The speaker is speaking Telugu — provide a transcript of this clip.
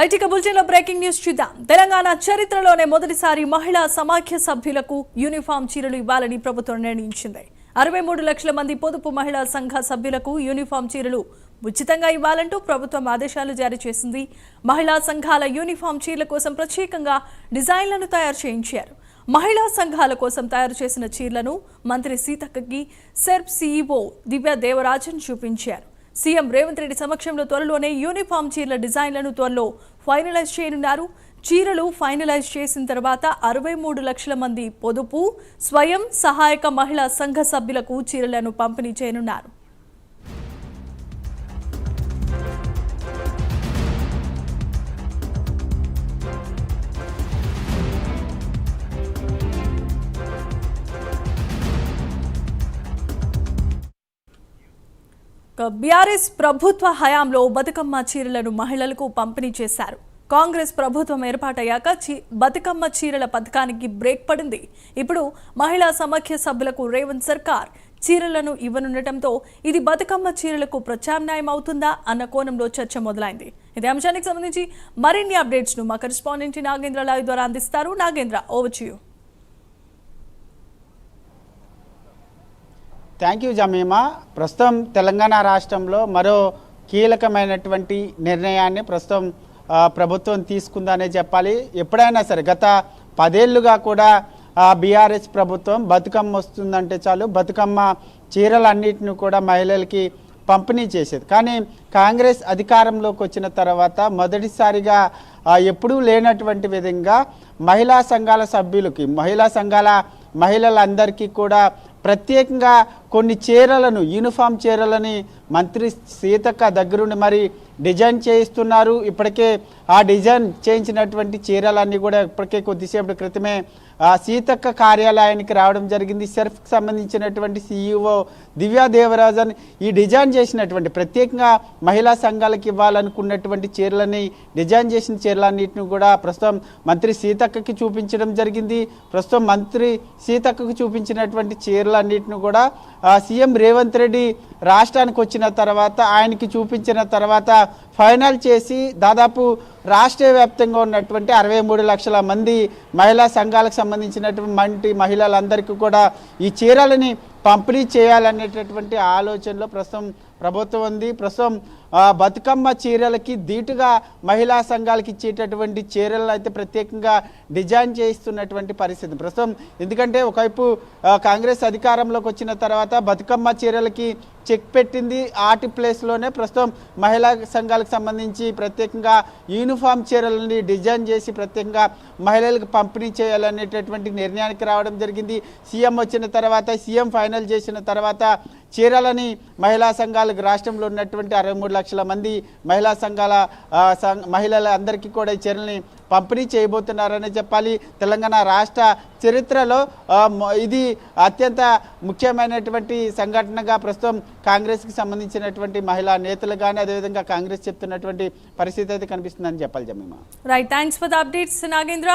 ఐటిక బులెటిన్లో బ్రేకింగ్ న్యూస్ చూద్దాం. తెలంగాణ చరిత్రలోనే మొదటిసారి మహిళా సమాఖ్య సభ్యులకు యూనిఫామ్ చీరలు ఇవ్వాలని ప్రభుత్వం నిర్ణయించింది. అరవై మూడు లక్షల మంది పొదుపు మహిళా సంఘ సభ్యులకు యూనిఫామ్ చీరలు ఉచితంగా ఇవ్వాలంటూ ప్రభుత్వం ఆదేశాలు జారీ చేసింది. మహిళా సంఘాల యూనిఫామ్ చీరల కోసం ప్రత్యేకంగా డిజైన్లను తయారు చేయించారు. మహిళా సంఘాల కోసం తయారు చేసిన చీరలను మంత్రి సీతక్కకి సెర్ప్ సీఈఓ దివ్య దేవరాజన్ చూపించారు. సీఎం రేవంత్ రెడ్డి సమక్షంలో త్వరలోనే యూనిఫామ్ చీరల డిజైన్లను త్వరలో ఫైనలైజ్ చేయనున్నారు. చీరలు ఫైనలైజ్ చేసిన తర్వాత అరవై మూడు లక్షల మంది పొదుపు స్వయం సహాయక మహిళా సంఘ సభ్యులకు చీరలను పంపిణీ చేయనున్నారు. బీఆర్ఎస్ ప్రభుత్వ హయాంలో బతుకమ్మ చీరలను మహిళలకు పంపిణీ చేశారు. కాంగ్రెస్ ప్రభుత్వం ఏర్పాటయ్యాక చీ బతుకమ్మ చీరల పథకానికి బ్రేక్ పడింది. ఇప్పుడు మహిళా సమాఖ్య సభ్యులకు రేవంత్ సర్కార్ చీరలను ఇవ్వనుండటంతో ఇది బతుకమ్మ చీరలకు ప్రత్యామ్నాయం అవుతుందా అన్న కోణంలో చర్చ మొదలైంది. ఇదే అంశానికి సంబంధించి మరిన్ని అప్డేట్స్ను మా కరెస్పాండెంట్ నాగేంద్ర లాయ్ ద్వారా అందిస్తారు. నాగేంద్ర ఓవచ్యూ థ్యాంక్ యూ జమీమా ప్రస్తుతం తెలంగాణ రాష్ట్రంలో మరో కీలకమైనటువంటి నిర్ణయాన్ని ప్రస్తుతం ప్రభుత్వం తీసుకుందనే చెప్పాలి. ఎప్పుడైనా సరే గత పదేళ్ళుగా కూడా బీఆర్ఎస్ ప్రభుత్వం బతుకమ్మ వస్తుందంటే చాలు. బతుకమ్మ చీరలన్నిటిని కూడా మహిళలకి పంపిణీ చేసేది. కానీ కాంగ్రెస్ అధికారంలోకి వచ్చిన తర్వాత మొదటిసారిగా ఎప్పుడూ లేనటువంటి విధంగా మహిళా సంఘాల సభ్యులకి మహిళా సంఘాల మహిళలందరికీ కూడా ప్రత్యేకంగా కొన్ని చీరలను యూనిఫామ్ చీరలని మంత్రి సీతక్క దగ్గరుండి మరి డిజైన్ చేయిస్తున్నారు. ఇప్పటికే ఆ డిజైన్ చేయించినటువంటి చీరలన్నీ కూడా ఇప్పటికే కొద్దిసేపటి క్రితమే సీతక్క కార్యాలయానికి రావడం జరిగింది. సెర్ఫ్కి సంబంధించినటువంటి సీఈఓ దివ్యా దేవరాజన్ ఈ డిజైన్ చేసినటువంటి ప్రత్యేకంగా మహిళా సంఘాలకు ఇవ్వాలనుకున్నటువంటి చీరలని డిజైన్ చేసిన చీరలన్నింటిని కూడా ప్రస్తుతం మంత్రి సీతక్కకి చూపించడం జరిగింది. ప్రస్తుతం మంత్రి సీతక్కకు చూపించినటువంటి చీరలన్నింటిని కూడా సీఎం రేవంత్ రెడ్డి రాష్ట్రానికి వచ్చిన తర్వాత ఆయనకి చూపించిన తర్వాత ఫైనల్ చేసి దాదాపు రాష్ట్ర వ్యాప్తంగా ఉన్నటువంటి అరవై మూడు లక్షల మంది మహిళా సంఘాలకు సంబంధించినటువంటి మంటి మహిళలందరికీ కూడా ఈ చీరలని పంపిణీ చేయాలనేటటువంటి ఆలోచనలో ప్రస్తుతం ప్రభుత్వం ఉంది. ప్రస్తుతం బతుకమ్మ చీరలకి ధీటుగా మహిళా సంఘాలకి ఇచ్చేటటువంటి చీరలను అయితే ప్రత్యేకంగా డిజైన్ చేయిస్తున్నటువంటి పరిస్థితి. ప్రస్తుతం ఎందుకంటే ఒకవైపు కాంగ్రెస్ అధికారంలోకి వచ్చిన తర్వాత బతుకమ్మ చీరలకి చెక్ పెట్టింది. ఆటి ప్లేస్లోనే ప్రస్తుతం మహిళా సంఘాలకు సంబంధించి ప్రత్యేకంగా యూనిఫామ్ చీరలని డిజైన్ చేసి ప్రత్యేకంగా మహిళలకు పంపిణీ చేయాలనేటటువంటి నిర్ణయానికి రావడం జరిగింది. సీఎం వచ్చిన తర్వాత సీఎం ఫైనల్ చేసిన తర్వాత చీరలని మహిళా సంఘాలకు రాష్ట్రంలో ఉన్నటువంటి అరవై మూడు లక్షల మంది మహిళా సంఘాల సం- మహిళల అందరికీ కూడా ఈ చీరలని పంపిణీ చేయబోతున్నారని చెప్పాలి. తెలంగాణ రాష్ట్ర చరిత్రలో ఇది అత్యంత ముఖ్యమైనటువంటి సంఘటనగా ప్రస్తుతం కాంగ్రెస్కి సంబంధించినటువంటి మహిళా నేతలు కానీ అదేవిధంగా కాంగ్రెస్ చెప్తున్నటువంటి పరిస్థితి అయితే కనిపిస్తుందని చెప్పాలి Jemima. Right thanks for the updates Nagendra.